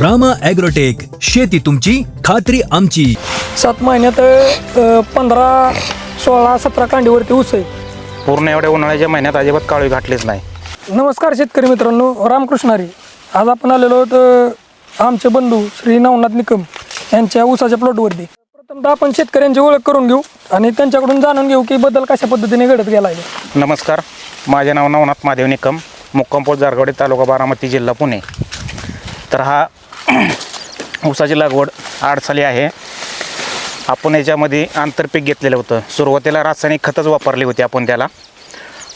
Rama agrotech शेती तुमची खात्री आमची. सात महिन्यात अ, पंधरा सोळा सतरा कांडीवरती ऊस आहे. पूर्ण एवढ्या उन्हाळ्याच्या महिन्यात अजिबात काळी घातलीच नाही. नमस्कार शेतकरी मित्रांनो रामकृष्णारी. आज आपण आलेलो आहोत अ, आमचे बंधू श्री नवनाथ निकम यांच्या ऊसाच्या प्लॉटवरती. प्रथमतः आपण शेतकऱ्यांची ओळख करून घेऊ आणि त्यांच्याकडून जाणून घेऊ की बदल कशा पद्धतीने घडत गेला आहे. नमस्कार माझे नाव नवनाथ महादेव निकम मुक्कामपूर जारगवाडी तालुका बारामती जिल्हा पुणे. तर हा ऊसाची लागवड आठ साली आहे. आपण याच्यामध्ये आंतरपीक घेतलेलं होतं. सुरुवातीला रासायनिक खतच वापरली होती आपण त्याला.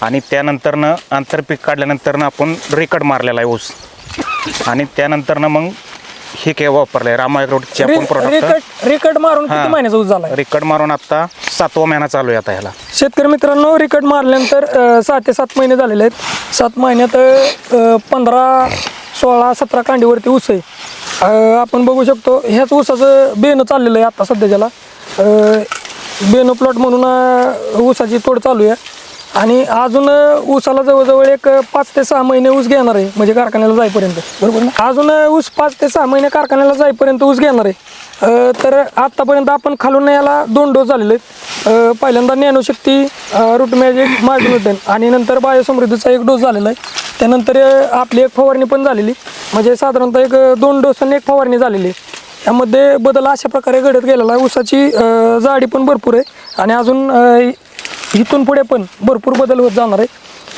आणि त्यानंतरनं आंतरपीक काढल्यानंतरनं आपण रिकट मारलेला आहे ऊस. आणि त्यानंतरनं मग हे काय वापरलं आहे? रामायग्रोटचे आपण प्रोडक्ट रिकट मारून किती. महिन्याचा ऊस झाला आहे रिकट मारून आत्ता सातवा महिना चालू आहे आता ह्याला. शेतकरी मित्रांनो रिकट मारल्यानंतर सहा ते सात महिने झालेले आहेत. सात महिन्यात पंधरा सोळा सतरा कांडीवरती ऊस आहे. अ, आपण बघू शकतो ह्याच ऊसाचं बेनं चाललेलं आहे आता सध्याच्याला अ, बेनं प्लॉट म्हणून अ, ऊसाची तोड चालू आहे. आणि अजून अ, ऊसाला जवळजवळ एक अ, पाच ते सहा महिने ऊस घेणार आहे म्हणजे कारखान्याला जाईपर्यंत. बरोबर ना? अजून अ, ऊस पाच ते सहा महिने कारखान्याला जाईपर्यंत ऊस घेणार आहे. अ, तर आत्तापर्यंत आपण खालून याला दोन डोस झालेले आहेत. अ, पहिल्यांदा ज्ञानशक्ती रूट मॅजिक मार्जिनोटन आणि नंतर बायोसमृद्धीचा एक डोस झालेला आहे. त्यानंतर अ, आपली एक फवारणी पण झालेली. म्हणजे साधारणतः एक अ, दोन डोस आणि एक फवारणी झालेली आहे. यामध्ये बदल अशा प्रकारे घडत गेलेला आहे. ऊसाची अ, जाडी पण भरपूर आहे आणि अजून अ, इथून पुढे पण भरपूर बदल होत जाणार आहे.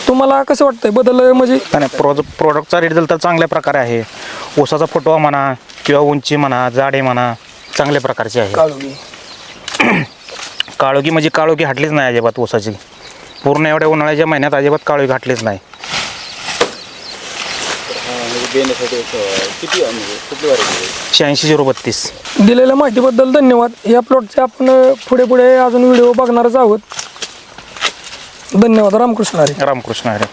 तुम्हाला कसं वाटतंय बदल म्हणजे? नाही प्रोज प्रोडक्टचा रिझल्ट तर चांगल्या प्रकारे आहे. ऊसाचा फुटवा म्हणा किंवा उंची म्हणा जाडे म्हणा चांगल्या प्रकारची आहे. काळोखी म्हणजे काळोखी हटलीच नाही अजिबात ऊसाची. पूर्ण एवढ्या उन्हाळ्याच्या महिन्यात अजिबात काळोखी घातलीच नाही. शहाऐंशी झिरो बत्तीस. दिलेल्या माहितीबद्दल धन्यवाद. या प्लॉटचे आपण पुढे पुढे अजून व्हिडिओ बघणारच आहोत. धन्यवाद. रामकृष्ण हरी. रामकृष्ण हरे.